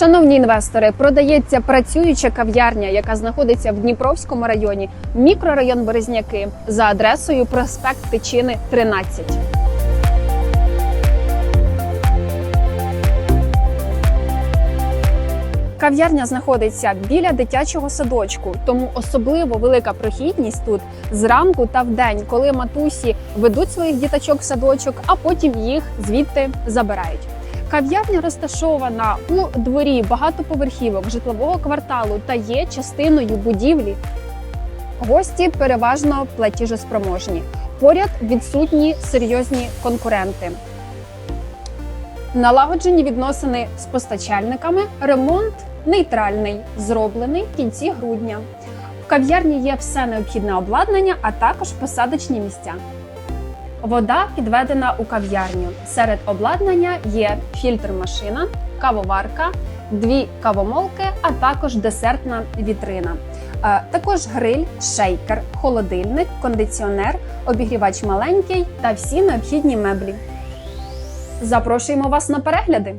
Шановні інвестори, продається працююча кав'ярня, яка знаходиться в Дніпровському районі, мікрорайон Березняки за адресою проспект Тичини 13. Кав'ярня знаходиться біля дитячого садочку, тому особливо велика прохідність тут зранку та вдень, коли матусі ведуть своїх діточок в садочок, а потім їх звідти забирають. Кав'ярня розташована у дворі багатоповерхівок житлового кварталу та є частиною будівлі. Гості переважно платіжоспроможні. Поряд відсутні серйозні конкуренти. Налагоджені відносини з постачальниками, ремонт нейтральний, зроблений в кінці грудня. В кав'ярні є все необхідне обладнання, а також посадочні місця. Вода підведена у кав'ярню. Серед обладнання є фільтр-машина, кавоварка, дві кавомолки, а також десертна вітрина. Е, Також гриль, шейкер, холодильник, кондиціонер, обігрівач маленький та всі необхідні меблі. Запрошуємо вас на перегляди.